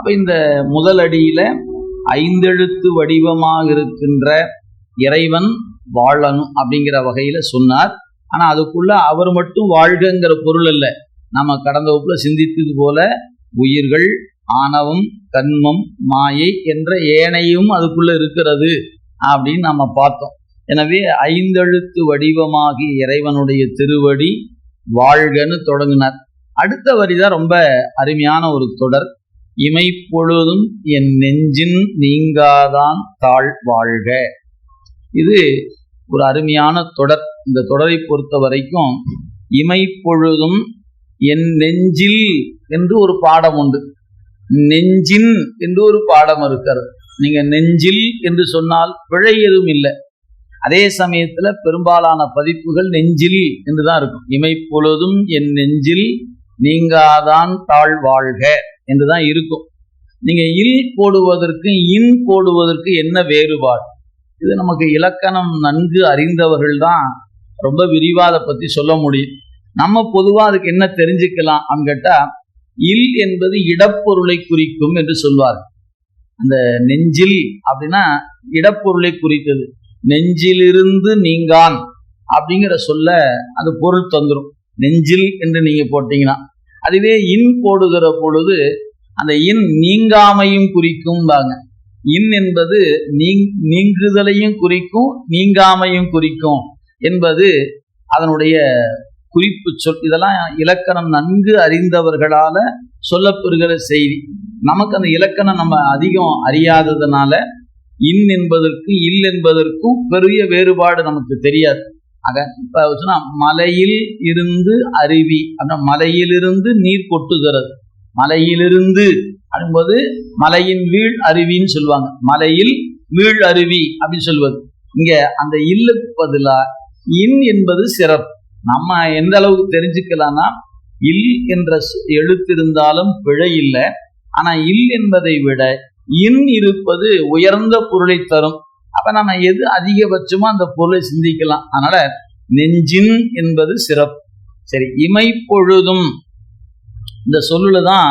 அப்ப இந்த முதல் அடியில ஐந்தெழுத்து வடிவமாக இருக்கின்ற இறைவன் வாழணும் அப்படிங்கிற வகையில சொன்னார். ஆனா அதுக்குள்ள அவர் மட்டும் வாழ்கங்கிற பொருள் அல்ல. நம்ம கடந்த வகுப்புல சிந்தித்தது போல உயிர்கள் ஆணவம் கண்மம் மாயை என்ற ஏனையும் அதுக்குள்ள இருக்கிறது அப்படின்னு நம்ம பார்த்தோம். எனவே ஐந்தெழுத்து வடிவமாகி இறைவனுடைய திருவடி வாழ்கன்னு தொடங்கினார். அடுத்த வரி தான் ரொம்ப அருமையான ஒரு தொடர். இமைப்பொழுதும் என் நெஞ்சின் நீங்காதான் தாழ் வாழ்க. இது ஒரு அருமையான தொடர். இந்த தொடரை பொறுத்த வரைக்கும் இமைப்பொழுதும் என் நெஞ்சில் என்று ஒரு பாடம் உண்டு. நெஞ்சின் என்று ஒரு பாடம் இருக்கிறது. நீங்க நெஞ்சில் என்று சொன்னால் பிழை எதுவும் இல்லை. அதே சமயத்துல பெரும்பாலான பதிப்புகள் நெஞ்சில் என்றுதான் இருக்கும். இமைப்பொழுதும் என் நெஞ்சில் நீங்காதான் தாழ் வாழ்க. என்று தான் இருக்கும். நீங்க இல் போடுவதற்கு இன் போடுவதற்கு என்ன வேறுபாடு? இது நமக்கு இலக்கணம் நன்கு அறிந்தவர்கள் தான் ரொம்ப விரிவா அதை பத்தி சொல்ல முடியும். நம்ம பொதுவா அதுக்கு என்ன தெரிஞ்சுக்கலாம் கேட்டா இல் என்பது இடப்பொருளை குறிக்கும் என்று சொல்வார்கள். அந்த நெஞ்சில் அப்படின்னா இடப்பொருளை குறித்தது. நெஞ்சிலிருந்து நீங்கான் அப்படிங்கிற சொல்ல அது பொருள் தந்துடும் நெஞ்சில் என்று நீங்க போட்டீங்கன்னா. அதுவே இன் போடுகிற பொழுது அந்த இன் நீங்காமையும் குறிக்கும்பாங்க. இன் என்பது நீங் நீங்குதலையும் குறிக்கும் நீங்காமையும் குறிக்கும் என்பது அதனுடைய குறிப்பு சொல். இதெல்லாம் இலக்கணம் நன்கு அறிந்தவர்களால சொல்லப்பெறுகிற செய்தி. நமக்கு அந்த இலக்கணம் நம்ம அதிகம் அறியாததுனால இன் என்பதற்கும் இல் என்பதற்கும் பெரிய வேறுபாடு நமக்கு தெரியாது. ஆக இப்ப சொன்னா மலையில் இருந்து அருவி அப்படின்னா மலையிலிருந்து நீர் கொட்டுகிறது. மலையிலிருந்து அப்படின்போது மலையின் வீழ் அருவின்னு சொல்லுவாங்க. மலையில் வீழ் அருவி அப்படின்னு சொல்லுவது இங்க அந்த இல்லுக்கு பதிலா இன் என்பது சிறப்பு. நம்ம எந்த அளவுக்கு தெரிஞ்சுக்கலாம்னா இல் என்ற எழுத்திருந்தாலும் பிழை இல்லை. ஆனா இல் என்பதை விட இன் இருப்பது உயர்ந்த பொருளை தரும். அப்ப நம்ம எது அதிகபட்சமோ அந்த பொருளை சிந்திக்கலாம். அதனால நெஞ்சின் என்பது சிறப்பு. சரி இமைப்பொழுதும். இந்த சொல்லுல தான்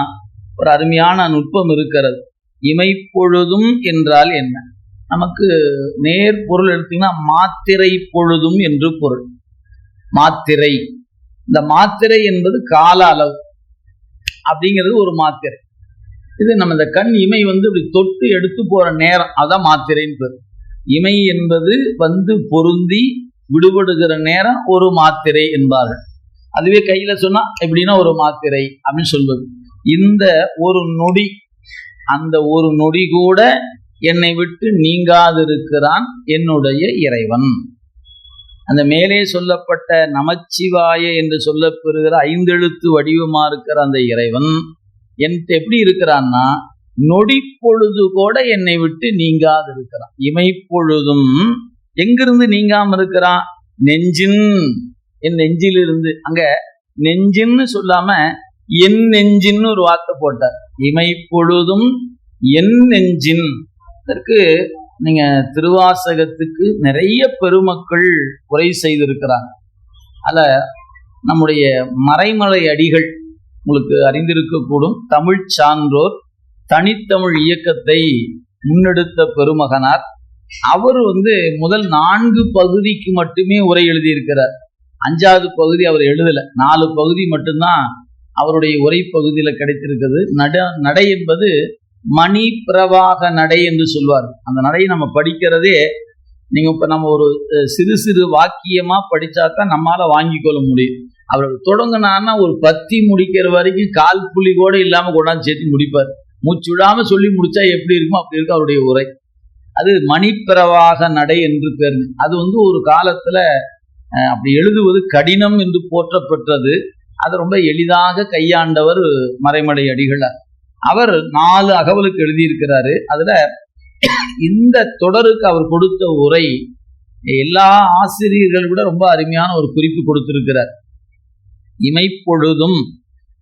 ஒரு அருமையான நுட்பம் இருக்கிறது. இமைப்பொழுதும் என்றால் என்ன? நமக்கு நேர் பொருள் எடுத்தீங்கன்னா மாத்திரை பொழுதும் என்று பொருள். மாத்திரை. இந்த மாத்திரை என்பது கால அளவு. அப்படிங்கிறது ஒரு மாத்திரை. இது நம்ம இந்த கண் இமை வந்து இப்படி தொட்டு எடுத்து போற நேரம். அதான் மாத்திரைன்னு பேர். இமை என்பது வந்து பொருந்தி விடுபடுகிற நேரம் ஒரு மாத்திரை என்பார்கள். அதுவே கையில சொன்னா எப்படின்னா ஒரு மாத்திரை அப்படின்னு சொல்வது. இந்த ஒரு நொடி அந்த ஒரு நொடி கூட என்னை விட்டு நீங்காதிருக்கிறான் என்னுடைய இறைவன். அந்த மேலே சொல்லப்பட்ட நமச்சிவாய என்று சொல்லப்பெறுகிற ஐந்தெழுத்து வடிவமா இருக்கிற அந்த இறைவன் என்கிட்ட எப்படி இருக்கிறான்னா நொடி பொழுது கூட என்னை விட்டு நீங்காது இருக்கிறான் இமைப்பொழுதும் எங்கிருந்து நீங்காம இருக்கிறான் நெஞ்சின். என் நெஞ்சிலிருந்து. அங்க நெஞ்சின்னு சொல்லாம என் நெஞ்சின்னு ஒரு வார்த்தை போட்டார். இமைப்பொழுதும் என் நெஞ்சின். அதற்கு நீங்க திருவாசகத்துக்கு நிறைய பெருமக்கள் உரை செய்திருக்கிறாங்க அதுல நம்முடைய மறைமலை அடிகள் உங்களுக்கு அறிந்திருக்கக்கூடும். தமிழ் சான்றோர் தனித்தமிழ் இயக்கத்தை முன்னெடுத்த பெருமகனார். அவர் வந்து முதல் நான்கு பகுதிக்கு மட்டுமே உரை எழுதியிருக்கிறார். அஞ்சாவது பகுதி அவர் எழுதல. நாலு பகுதி மட்டும்தான் அவருடைய உரை பகுதியில கிடைத்திருக்கிறது. நட நடை என்பது மணி பிரவாக நடை என்று சொல்வார். அந்த நடையை நம்ம படிக்கிறதே நீங்க இப்ப நம்ம ஒரு சிறு சிறு வாக்கியமா படிச்சாதான் நம்மளால் வாங்கி கொள்ள முடியும். அவர் தொடங்கினான்னா ஒரு பத்தி முடிக்கிற வரைக்கும் கால் புள்ளி கூட இல்லாமல் கொண்டாந்து சேர்த்து முடிப்பார். மூச்சு விடாம சொல்லி முடிச்சா எப்படி இருக்குமோ அப்படி இருக்கு அவருடைய உரை. அது மணிப்பிரவாக நடை என்று பேர். அது வந்து ஒரு காலத்துல அப்படி எழுதுவது கடினம் என்று போற்றப்பட்டது அது ரொம்ப எளிதாக கையாண்டவர் மறைமடை அடிகளார் அவர் நாலு அகவலுக்கு எழுதியிருக்கிறாரு. அதுல இந்த தொடருக்கு அவர் கொடுத்த உரை எல்லா ஆசிரியர்கள் விட ரொம்ப அருமையான ஒரு குறிப்பு கொடுத்திருக்கிறார். இமைப்பொழுதும்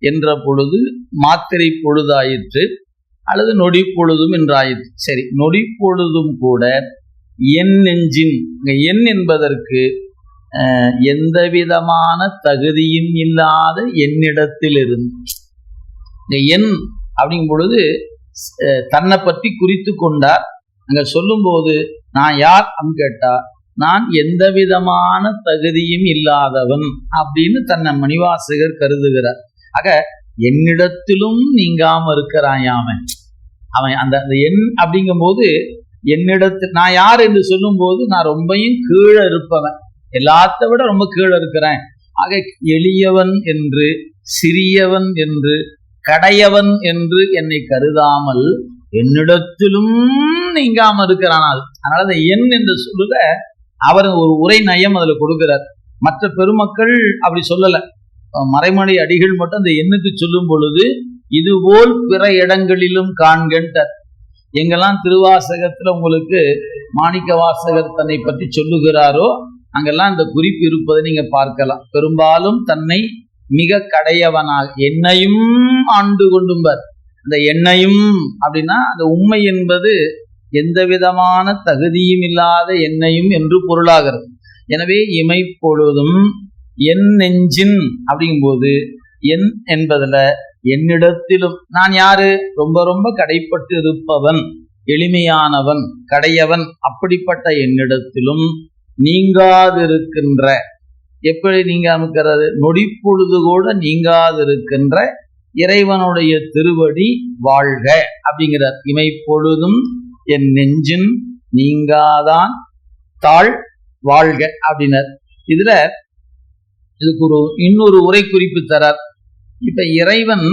என்ற பொழுது மாத்திரை பொழுதாயிற்று. அல்லது நொடி பொழுதும் என்றாயிற்று. சரி நொடி பொழுதும் கூட என் நெஞ்சின் என் என்பதற்கு எந்த விதமான தகுதியும் இல்லாத என்னிடத்திலிருந்து என் எண் அப்படிங்கும் பொழுது அஹ், தன்னை பற்றி குறித்து கொண்டார். அங்க சொல்லும்போது நான் யார் அப்படின்னு கேட்டா நான் எந்த விதமான தகுதியும் இல்லாதவன் அப்படின்னு தன்னை மணிவாசகர் கருதுகிறார். ஆக என்னிடத்திலும் நீங்காம இருக்கிறாயாமன் அவன் அந்த அந்த எண் அப்படிங்கும்போது என்னிடத்து நான் யார் என்று சொல்லும்போது நான் ரொம்பையும் கீழே இருப்பவன். எல்லாத்த விட ரொம்ப கீழே இருக்கிறேன். ஆக எளியவன் என்று சிறியவன் என்று கடையவன் என்று என்னை கருதாமல் என்னிடத்திலும் நீங்காம இருக்கிறானால். அதனால அந்த எண் என்று சொல்லுக அவர் ஒரு உரை நயம் அதுல கொடுக்கிறார். மற்ற பெருமக்கள் அப்படி சொல்லல. மறைமலை அடிகள் மட்டும் அந்த எண்ணுக்கு சொல்லும் பொழுது இதுபோல் பிற இடங்களிலும் காண்கின்றார் எங்கெல்லாம் திருவாசகத்துல உங்களுக்கு மாணிக்க வாசகர் தன்னை பற்றி சொல்லுகிறாரோ அங்கெல்லாம் இந்த குறிப்பு இருப்பதை நீங்க பார்க்கலாம். பெரும்பாலும் தன்னை மிக கடையவனாக என்னையும் ஆண்டு கொண்டும்பர். அந்த எண்ணையும் அப்படின்னா அந்த உண்மை என்பது எந்த விதமான தகுதியும் இல்லாத எண்ணையும் என்று பொருளாகிறது. எனவே இமைப்பொழுதும் என் நெஞ்சின் அப்படிங்கும்போது என் என்பதுல என்னிடத்திலும் நான் யாரு? ரொம்ப ரொம்ப கடைப்பட்டு இருப்பவன் எளிமையானவன் கடையவன் அப்படிப்பட்ட என்னிடத்திலும் நீங்காதிருக்கின்ற எப்படி நீங்க அமைக்கிறது நொடிப்பொழுது கூட நீங்காதிருக்கின்ற இறைவனுடைய திருவடி வாழ்க அப்படிங்கிறார். இமைப்பொழுதும் என் நெஞ்சின் நீங்காதான் தாழ் வாழ்க அப்படின்னர். இதுல இதுக்கு ஒரு இன்னொரு உரை குறிப்பு தரார். இப்போ இறைவன்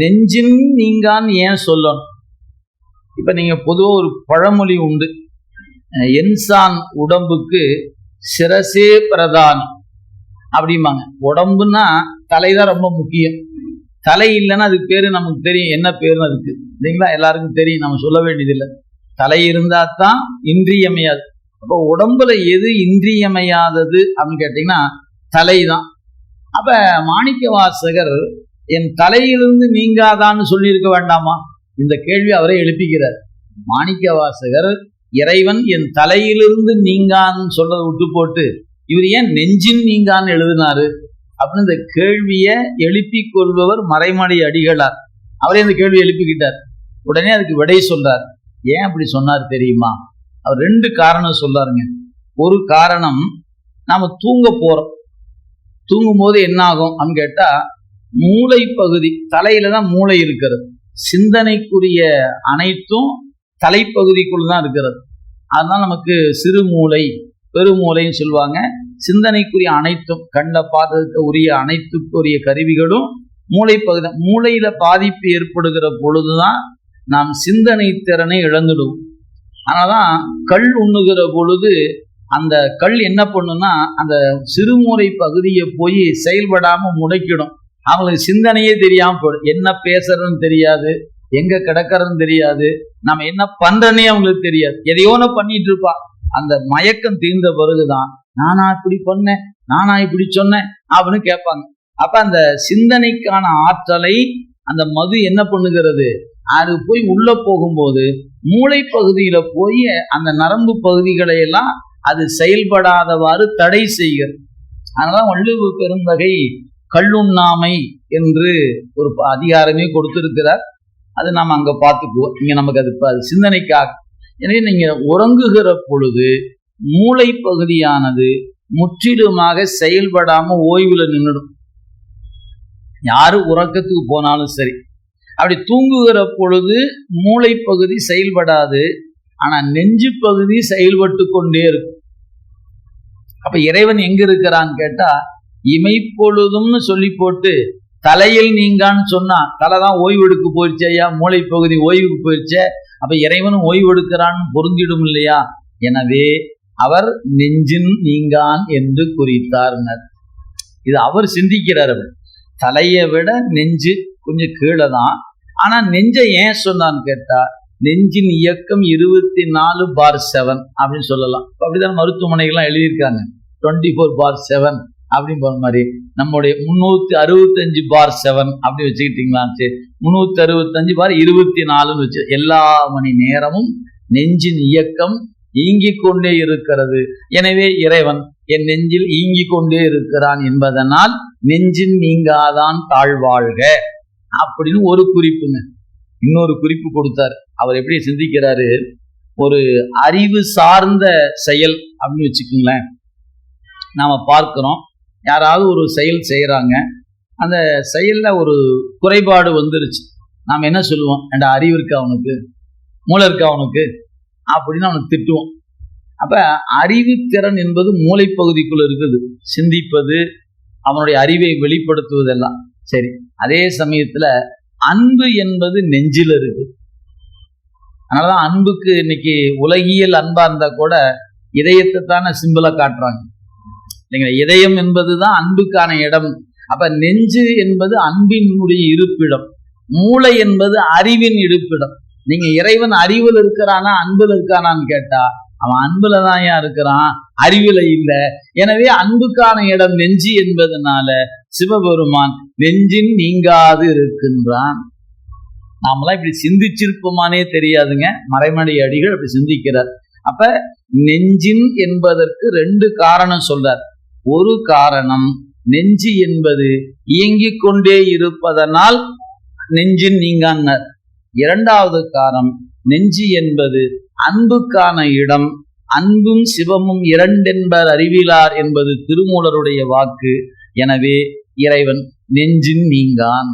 நெஞ்சின் நீங்கான்னு ஏன் சொல்லணும்? இப்போ நீங்கள் பொதுவாக ஒரு பழமொழி உண்டு. என்சான் உடம்புக்கு சிரசே பிரதானம் அப்படிம்பாங்க. உடம்புன்னா தலைதான் ரொம்ப முக்கியம். தலை இல்லைன்னா அதுக்கு பேர் நமக்கு தெரியும். என்ன பேருன்னு அதுக்கு. இல்லைங்களா? எல்லாருக்கும் தெரியும். நம்ம சொல்ல வேண்டியதில்லை. தலை இருந்தால் தான் இன்றியமையாது. அப்போ உடம்புல எது இன்றியமையாதது அப்படின்னு கேட்டிங்கன்னா தலை தான். அப்ப மாணிக்க வாசகர் என் தலையிலிருந்து நீங்காதான்னு சொல்லியிருக்க வேண்டாமா? இந்த கேள்வி அவரே எழுப்பிக்கிறார். மாணிக்க வாசகர் இறைவன் என் தலையிலிருந்து நீங்கான்னு சொல்றதை விட்டு போட்டு இவர் ஏன் நெஞ்சின் நீங்கான்னு எழுதினாரு? அப்படின்னு இந்த கேள்வியை எழுப்பி கொள்பவர் மறைமலை அடிகளார். அவரே இந்த கேள்வி எழுப்பிக்கிட்டார். உடனே அதுக்கு விடை சொல்றார். ஏன் அப்படி சொன்னார் தெரியுமா? அவர் ரெண்டு காரணம் சொல்லாருங்க. ஒரு காரணம் நாம தூங்க போறோம். தூங்கும் போது என்ன ஆகும் அப்படின்னு கேட்டா மூளை பகுதி தலையில தான் மூளை இருக்கிறது. சிந்தனைக்குரிய அனைத்தும் தலைப்பகுதிக்குள்ள தான் இருக்கிறது. அதுதான் நமக்கு சிறு மூளை பெருமூளைன்னு சொல்லுவாங்க. சிந்தனைக்குரிய அனைத்தும் கண்ணில் பார்த்ததுக்கு உரிய அனைத்துக்குரிய கருவிகளும் மூளை பகுதி மூளையில பாதிப்பு ஏற்படுகிற பொழுதுதான் நாம் சிந்தனை திறனை இழந்துடுவோம். அதனாலதான் கல் உண்ணுகிற பொழுது அந்த கல் என்ன பண்ணுன்னா அந்த சிறுமுறை பகுதியை போய் செயல்படாம முடைக்கிடும். அவங்களுக்கு சிந்தனையே தெரியாம போயிடும். என்ன பேசுறதுன்னு தெரியாது எங்க கிடக்கிறதுன்னு தெரியாது நம்ம என்ன பண்றேன்னே அவங்களுக்கு தெரியாது. எதையோ பண்ணிட்டு இருப்பா. அந்த மயக்கம் தீர்ந்த பிறகுதான் நானா இப்படி பண்ணேன் நானா இப்படி சொன்னேன் அப்படின்னு கேட்பாங்க. அப்ப அந்த சிந்தனைக்கான ஆற்றலை அந்த மது என்ன பண்ணுகிறது? அது போய் உள்ள போகும்போது மூளை பகுதியில போய் அந்த நரம்பு பகுதிகளை எல்லாம் அது செயல்படாதவாறு தடை செய்கிறது. அதனால வள்ளுவ பெருந்தகை கல்லுண்ணாமை என்று ஒரு ப- அதிகாரமே கொடுத்திருக்கிறார். அது நாம் அங்க பார்த்துக்குவோம். இங்க நமக்கு அது அது சிந்தனைக்காக. எனவே நீங்க உறங்குகிற பொழுது மூளை பகுதியானது முற்றிலுமாக செயல்படாம ஓய்வுல நின்றுடும் யாரு உறக்கத்துக்கு போனாலும் சரி. அப்படி தூங்குகிற பொழுது மூளை பகுதி செயல்படாது. ஆனா நெஞ்சு பகுதி செயல்பட்டு கொண்டே இருக்கும். அப்ப இறைவன் எங்க இருக்கிறான்னு கேட்டா இமைப்பொழுதும்னு சொல்லி போட்டு தலையில் நீங்கான்னு சொன்னா தலை தான் ஓய்வெடுக்க போயிடுச்சு ஐயா மூளை பகுதி ஓய்வுக்கு போயிடுச்சே அப்ப இறைவனும் ஓய்வெடுக்கிறான்னு பொருந்திடும் இல்லையா? எனவே அவர் நெஞ்சின் நீங்கான் என்று குறித்தார்னர் இது அவர் சிந்திக்கிறார் அவர். தலையை விட நெஞ்சு கொஞ்சம் கீழே தான். ஆனா நெஞ்சை ஏன் சொன்னான்னு கேட்டா நெஞ்சின் இயக்கம் இருபத்தி நாலு பார் செவன் அப்படின்னு சொல்லலாம். அப்படிதான் மருத்துவமனைகள்லாம் எழுதியிருக்காங்க. டுவெண்ட்டி ஃபோர் பார் செவன் அப்படின்னு போற மாதிரி. நம்முடைய முன்னூத்தி அறுபத்தஞ்சு பார் செவன் அப்படி வச்சுக்கிட்டீங்களா சரி. முந்நூற்றி அறுபத்தஞ்சு பார் இருபத்தி நாலுன்னு வச்சு எல்லா மணி நேரமும் நெஞ்சின் இயக்கம் ஈங்கிக் கொண்டே இருக்கிறது. எனவே இறைவன் என் நெஞ்சில் ஈங்கிக் கொண்டே இருக்கிறான் என்பதனால் நெஞ்சின் நீங்காதான் தாழ்வாழ்க அப்படின்னு ஒரு குறிப்புங்க. இன்னொரு குறிப்பு கொடுத்தார். அவர் எப்படி சிந்திக்கிறாரு? ஒரு அறிவு சார்ந்த செயல் அப்படின்னு வச்சுக்கோங்களேன். நாம பார்க்குறோம். யாராவது ஒரு செயல் செய்கிறாங்க அந்த செயலில் ஒரு குறைபாடு வந்துருச்சு. நாம் என்ன சொல்லுவோம்? என்ற அறிவு இருக்கா அவனுக்கு மூளை இருக்கா அவனுக்கு அப்படின்னு அவனுக்கு திட்டுவோம். அப்ப அறிவுத்திறன் என்பது மூளைப்பகுதிக்குள்ளே இருக்குது. சிந்திப்பது அவனுடைய அறிவை வெளிப்படுத்துவதெல்லாம். சரி அதே சமயத்துல அன்பு என்பது நெஞ்சில் இருக்கு அதனாலதான் அன்புக்கு இன்னைக்கு உலகியல் அன்பா இருந்தா கூட இதயத்தை தானே சிம்பிளா காட்டுறாங்க. இல்லைங்களா? இதயம் என்பதுதான் அன்புக்கான இடம். அப்ப நெஞ்சு என்பது அன்பினுடைய இருப்பிடம். மூளை என்பது அறிவின் இருப்பிடம். நீங்க இறைவன் அறிவில் இருக்கிறானா அன்புல இருக்கானான்னு கேட்டா அவன் அன்புல தான் ஏன் இருக்கிறான். அறிவில இல்ல. எனவே அன்புக்கான இடம் நெஞ்சு என்பதனால சிவபெருமான் நெஞ்சின் நீங்காது இருக்கின்றான். நாமெல்லாம் இப்படி சிந்திச்சிருப்போமானே தெரியாதுங்க. மறைமடை அடிகள் அப்படி சிந்திக்கிறார். அப்ப நெஞ்சின் என்பதற்கு ரெண்டு காரணம் சொல்றார். ஒரு காரணம் நெஞ்சு என்பது இயங்கிக் கொண்டே இருப்பதனால் நெஞ்சின் நீங்கான்னர். இரண்டாவது காரணம் நெஞ்சு என்பது அன்புக்கான இடம் அன்பும் சிவமும் இரண்டென்பர் அறிவிலார் என்பது திருமூலருடைய வாக்கு. எனவே இறைவன் நெஞ்சின் நீங்கான்.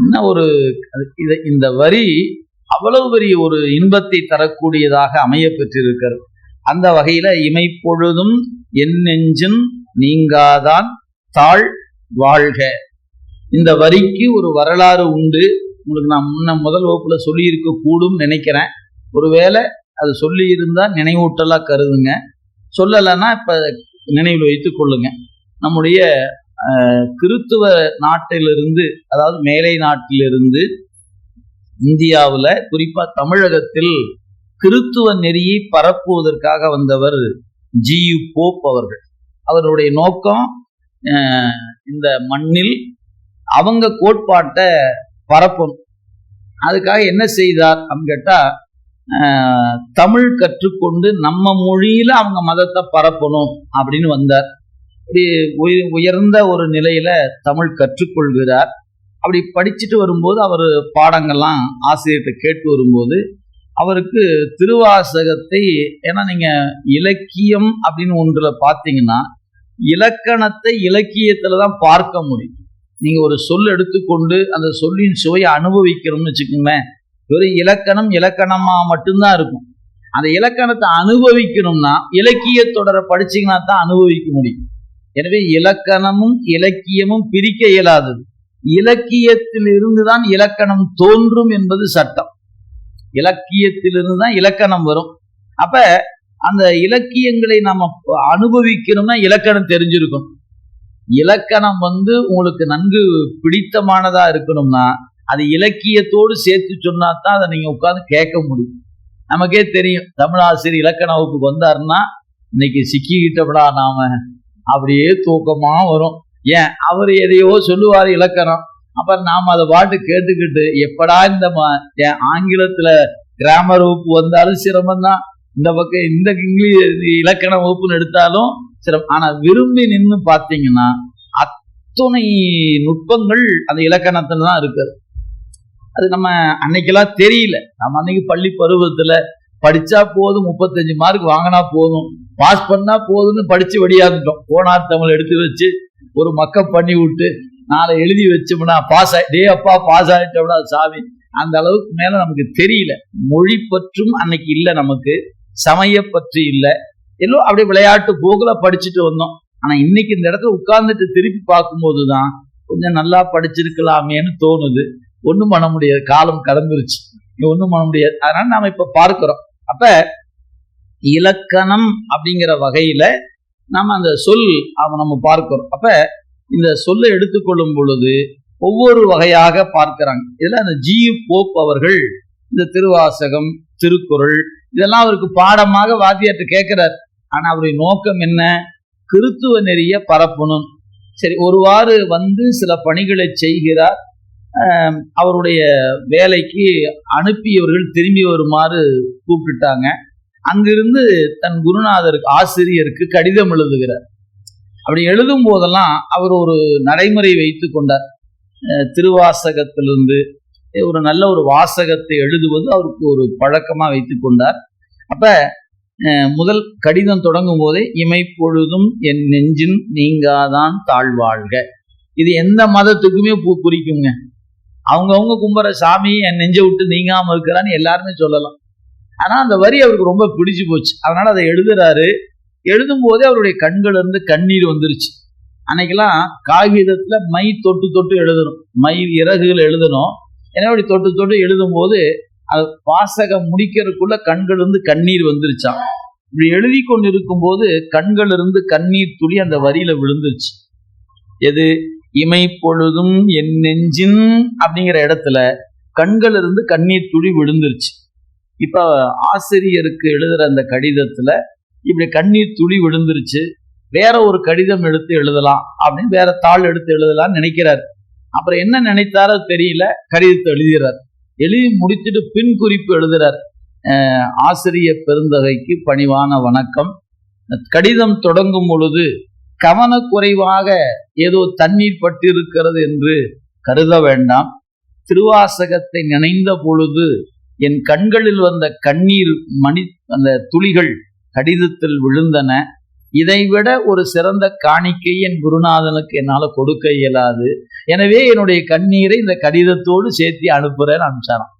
என்ன ஒரு இது இந்த வரி அவ்வளவு பெரிய ஒரு இன்பத்தை தரக்கூடியதாக அமைய பெற்றிருக்கிறது அந்த வகையில இமைப்பொழுதும் என் நெஞ்சும் நீங்காதான் தாழ் வாழ்க. இந்த வரிக்கு ஒரு வரலாறு உண்டு. உங்களுக்கு நான் முன்ன முதல் வகுப்புல சொல்லியிருக்க கூடும் நினைக்கிறேன். ஒருவேளை அது சொல்லி இருந்தால் நினைவூட்டலாக கருதுங்க. சொல்லலைன்னா இப்போ நினைவில் வைத்துக் கொள்ளுங்க. நம்முடைய கிறித்துவ நாட்டிலிருந்து அதாவது மேலை நாட்டிலிருந்து இந்தியாவில் குறிப்பாக தமிழகத்தில் கிறித்துவ நெறியை பரப்புவதற்காக வந்தவர் ஜி யு போப் அவர்கள். அவருடைய நோக்கம் இந்த மண்ணில் அவங்க கோட்பாட்டை பரப்பணும். அதுக்காக என்ன செய்தார் அப்படின்னு கேட்டால் தமிழ் கற்றுக்கொண்டு நம்ம மொழியில அவங்க மதத்தை பரப்பணும் அப்படின்னு வந்தார். இப்படி உயர்ந்த ஒரு நிலையில தமிழ் கற்றுக்கொள்கிறார். அப்படி படிச்சுட்டு வரும்போது அவர் பாடங்கள்லாம் ஆசிரியர்கிட்ட கேட்டு வரும்போது அவருக்கு திருவாசகத்தை ஏன்னா நீங்க இலக்கியம் அப்படின்னு ஒன்றுல பார்த்தீங்கன்னா இலக்கணத்தை இலக்கியத்துல தான் பார்க்க முடியும். நீங்க ஒரு சொல் எடுத்துக்கொண்டு அந்த சொல்லின் சுவையை அனுபவிக்கிறோம்னு வச்சுக்கோங்களேன். வெறும் இலக்கணம் இலக்கணமா மட்டும்தான் இருக்கும். அந்த இலக்கணத்தை அனுபவிக்கணும்னா இலக்கிய தொடரை படிச்சீங்கன்னா தான் அனுபவிக்க முடியும். எனவே இலக்கணமும் இலக்கியமும் பிரிக்க இயலாதது. இலக்கியத்தில் இருந்துதான் இலக்கணம் தோன்றும் என்பது சட்டம். இலக்கியத்திலிருந்து தான் இலக்கணம் வரும். அப்ப அந்த இலக்கியங்களை நம்ம அனுபவிக்கணும்னா இலக்கணம் தெரிஞ்சிருக்கும் இலக்கணம் வந்து உங்களுக்கு நன்கு பிடித்தமானதா இருக்கணும்னா அது இலக்கியத்தோடு சேர்த்து சொன்னா தான் அதை நீங்கள் உட்காந்து கேட்க முடியும். நமக்கே தெரியும் தமிழாசிரியர் இலக்கண வகுப்புக்கு வந்தாருன்னா இன்னைக்கு சிக்கிக்கிட்டப்படா நாம. அப்படியே தூக்கமாக வரும். ஏன்? அவர் எதையோ சொல்லுவார் இலக்கணம். அப்புறம் நாம் அதை பாட்டு கேட்டுக்கிட்டு எப்படா இந்த ஆங்கிலத்தில் கிராமர் வகுப்பு வந்தாலும் சிரமம்தான். இந்த பக்கம் இந்த இங்கிலீஷ் இலக்கண வகுப்புன்னு எடுத்தாலும் சிரமம். ஆனால் விரும்பி நின்று பார்த்தீங்கன்னா அத்துணை நுட்பங்கள் அந்த இலக்கணத்தில் தான் இருக்குது. அது நம்ம அன்னைக்கெல்லாம் தெரியல. நம்ம அன்னைக்கு பள்ளி பருவத்துல படிச்சா போதும் முப்பத்தஞ்சு மார்க் வாங்கினா போதும். பாஸ் பண்ணா போதும்னு படிச்சு வெளியாந்துட்டோம். போனார் தமிழ் எடுத்து வச்சு ஒரு மக்கப் பண்ணி விட்டு நாளை எழுதி வச்சோம்னா பாஸ் ஆகி டே அப்பா பாஸ் ஆகிட்டோம்னா சாமி. அந்த அளவுக்கு மேல நமக்கு தெரியல. மொழி பற்றும் அன்னைக்கு இல்லை நமக்கு. சமய பற்றி இல்லை. எல்லோ அப்படியே விளையாட்டு போகல படிச்சுட்டு வந்தோம். ஆனா இன்னைக்கு இந்த இடத்துல உட்கார்ந்துட்டு திருப்பி பார்க்கும்போது தான் கொஞ்சம் நல்லா படிச்சிருக்கலாமேன்னு தோணுது. ஒன்றும் பண்ண முடியாது. காலம் கடந்துருச்சு. ஒன்றும் பண்ண முடியாது. அதனால நாம இப்ப பார்க்கிறோம். அப்ப இலக்கணம் அப்படிங்கிற வகையில நம்ம அந்த சொல் அவன் நம்ம பார்க்கிறோம். அப்ப இந்த சொல்லை எடுத்துக்கொள்ளும் பொழுது ஒவ்வொரு வகையாக பார்க்கிறாங்க. இதுல அந்த ஜி போப் அவர்கள் இந்த திருவாசகம் திருக்குறள் இதெல்லாம் அவருக்கு பாடமாக வாத்தியார்ட்டு கேட்கிறார். ஆனா அவருடைய நோக்கம் என்ன? கிறித்துவ நெறிய பரப்பணும். சரி ஒருவாறு வந்து சில பணிகளை செய்கிறார். அவருடைய வேலைக்கு அனுப்பியவர்கள் திரும்பி வருமாறு கூப்பிட்டுட்டாங்க. அங்கிருந்து தன் குருநாதருக்கு ஆசிரியருக்கு கடிதம் எழுதுகிறார். அப்படி எழுதும் போதெல்லாம் அவர் ஒரு நடைமுறை வைத்து கொண்டார். திருவாசகத்திலிருந்து ஒரு நல்ல ஒரு வாசகத்தை எழுதுவது அவருக்கு ஒரு பழக்கமா வைத்து கொண்டார். அப்ப முதல் கடிதம் தொடங்கும் போதே இமைப்பொழுதும் என் நெஞ்சின் நீங்காதான் தாழ்வாழ்க. இது எந்த மதத்துக்குமே பூ குறிக்குங்க அவங்கவுங்க கும்புற சாமி என் நெஞ்சை விட்டு நீங்காம இருக்கிறான்னு எல்லாருமே சொல்லலாம். ஆனா அந்த வரி அவருக்கு ரொம்ப பிடிச்சு போச்சு. அதனால அதை எழுதுறாரு. எழுதும் போதே அவருடைய கண்கள் இருந்து கண்ணீர் வந்துருச்சு. அன்னைக்கெல்லாம் காகிதத்துல மை தொட்டு தொட்டு எழுதணும். மை இறகுகள் எழுதணும். ஏன்னா அப்படி தொட்டு தொட்டு எழுதும் போது அது வாசகம் முடிக்கிறதுக்குள்ள கண்கள் இருந்து கண்ணீர் வந்துருச்சாம். இப்படி எழுதி கொண்டு இருக்கும் போது கண்கள் இருந்து கண்ணீர் துளி அந்த வரியில விழுந்துருச்சு. எது? இமை பொழுதும் என் நெஞ்சின் அப்படிங்கிற இடத்துல கண்கள் இருந்து கண்ணீர் துளி விழுந்துருச்சு. இப்போ ஆசிரியருக்கு எழுதுகிற அந்த கடிதத்தில் இப்படி கண்ணீர் துளி விழுந்துருச்சு. வேற ஒரு கடிதம் எடுத்து எழுதலாம் அப்படின்னு வேற தாள் எடுத்து எழுதலாம்னு நினைக்கிறார். அப்புறம் என்ன நினைத்தாரோ தெரியல கடிதத்தை எழுதுகிறார். எழுதி முடித்துட்டு பின் குறிப்பு எழுதுகிறார் ஆசிரியர் பெருந்தகைக்கு பணிவான வணக்கம். கடிதம் தொடங்கும் பொழுது கவனக்குறைவாக ஏதோ தண்ணீர் பட்டிருக்கிறது என்று கருத வேண்டாம். திருவாசகத்தை நினைந்த பொழுது என் கண்களில் வந்த கண்ணீர் மணி அந்த துளிகள் கடிதத்தில் விழுந்தன. இதைவிட ஒரு சிறந்த காணிக்கை என் குருநாதனுக்கு என்னால கொடுக்க இயலாது. எனவே என்னுடைய கண்ணீரை இந்த கடிதத்தோடு சேர்த்து அனுப்புறேன்னு அனுப்பிச்சாரான்